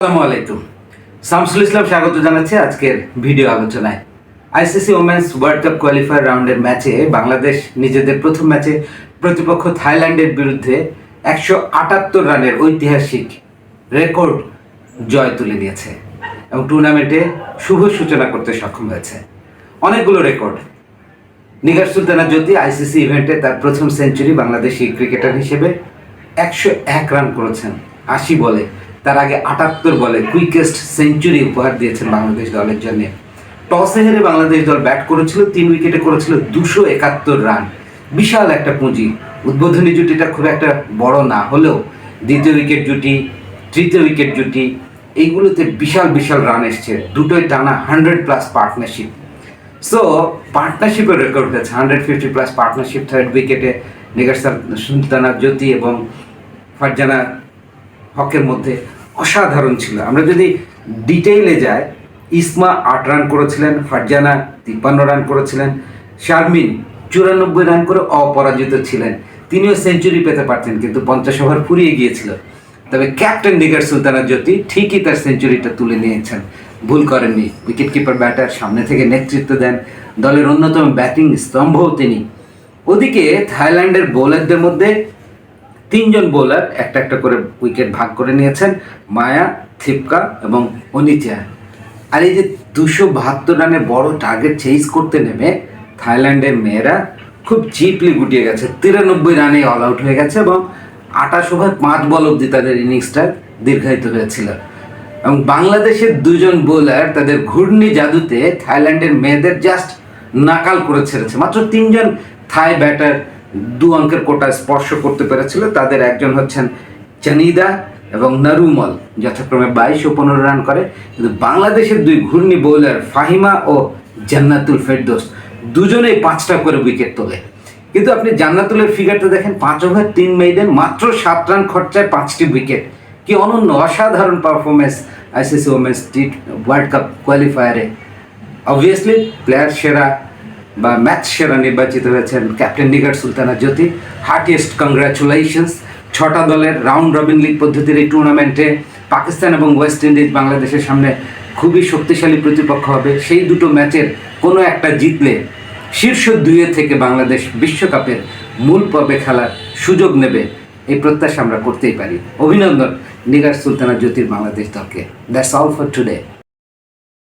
আসসালামু আলাইকুম। শামসুল ইসলাম স্বাগত জানাচ্ছি আজকের ভিডিও আলোচনায়। ICC women's world cup qualifier রাউন্ডের ম্যাচে বাংলাদেশ নিজেদের প্রথম ম্যাচে প্রতিপক্ষ থাইল্যান্ডের বিরুদ্ধে একশো আটাত্তর রানের ঐতিহাসিক রেকর্ড জয় তুলে নিয়েছে এবং টুর্নামেন্টে শুভ সূচনা করতে সক্ষম হয়েছে। অনেকগুলো রেকর্ড নিগার সুলতানা জ্যোতি আইসিসি ইভেন্টে তার প্রথম সেঞ্চুরি বাংলাদেশি ক্রিকেটার হিসেবে একশো এক রান করেছেন, আশি বলে। তার আগে আটাত্তর বলে কুইকেস্ট সেঞ্চুরি উপহার দিয়েছেন বাংলাদেশ দলের জন্য। টসে হেরে বাংলাদেশ দল ব্যাট করেছিল, তিন উইকেটে করেছিল দুশো একাত্তর রান বিশাল একটা পুঁজি। উদ্বোধনী জুটিটা খুব একটা বড় না হলেও দ্বিতীয় উইকেট জুটি, তৃতীয় উইকেট জুটি, এইগুলোতে বিশাল বিশাল রান এসছে। দুটোই টানা হান্ড্রেড প্লাস পার্টনারশিপ সো পার্টনারশিপের রেকর্ড হয়েছে। Hundred fifty plus partnership third উইকেটে নিগার সুলতানা জ্যোতি এবং ফারজানা হকের মধ্যে অসাধারণ ছিল। আমরা যদি ডিটেইলে যাই, ইসমা আট রান করেছিলেন, ফারজানা তিপ্পান্ন রান করেছিলেন, শারমিন চুরানব্বই রান করে অপরাজিত ছিলেন। তিনিও সেঞ্চুরি পেতে পারতেন, কিন্তু পঞ্চাশ ওভার ফুরিয়ে গিয়েছিল। তবে ক্যাপ্টেন নিগার সুলতানা জ্যোতি ঠিকই তার সেঞ্চুরিটা তুলে নিয়েছেন। ভুল করেননি। উইকেট কিপার ব্যাটার সামনে থেকে নেতৃত্ব দেন। দলের অন্যতম ব্যাটিং স্তম্ভও তিনি। ওদিকে থাইল্যান্ডের বোলারদের মধ্যে তিনজন বোলার একটা একটা করে উইকেট ভাগ করে নিয়েছেন, মায়া, থিপকা এবং অনিচা আর এই যে দুশো বাহাত্তর রানের বড় টার্গেট চেঞ্জ করতে নেমে থাইল্যান্ডের মেয়েরা খুব চিপলি গুটিয়ে গেছে। তিরানব্বই রানে অল আউট হয়ে গেছে এবং আঠাশ ওভার পাঁচ বল অবধি তাদের ইনিংসটা দীর্ঘায়িত হয়েছিল। এবং বাংলাদেশের দুজন বোলার তাদের ঘূর্ণি জাদুতে থাইল্যান্ডের মেয়েদের জাস্ট নাকাল করে ছেড়েছে। মাত্র তিনজন থাই ব্যাটার দু অঙ্কের কোটা স্পর্শ করতে পেরেছিল। তাদের একজন হচ্ছেন চানিদা এবং নারুমল, যথাক্রমে বাইশ ও পনেরো রান করে। কিন্তু বাংলাদেশের দুই ঘূর্ণি বোলার ফাহিমা ও জান্নাতুল ফেরদোস দুজনেই পাঁচটা করে উইকেট তোলে। কিন্তু আপনি জান্নাতুলের ফিগারটা দেখেন, পাঁচ ওভার তিন মেইডেন মাত্র সাত রান খরচায় পাঁচটি উইকেট কি অনন্য, অসাধারণ performance ICC women's T world cup কোয়ালিফায়ারে obviously player সেরা বা ম্যাচ সেরা নির্বাচিত হয়েছেন captain Nigar Sultana Jyoti. Heartiest congratulations ছটা দলের রাউন্ড রবিন লিগ পদ্ধতির এই টুর্নামেন্টে পাকিস্তান এবং ওয়েস্ট ইন্ডিজ বাংলাদেশের সামনে খুবই শক্তিশালী প্রতিপক্ষ হবে। সেই দুটো ম্যাচের কোনো একটা জিতলে শীর্ষ দুইয়ে থেকে বাংলাদেশ বিশ্বকাপের মূল পর্বে খেলার সুযোগ নেবে, এই প্রত্যাশা আমরা করতেই পারি। অভিনন্দন নিগার সুলতানা জ্যোতির বাংলাদেশ দলকে। That's all for today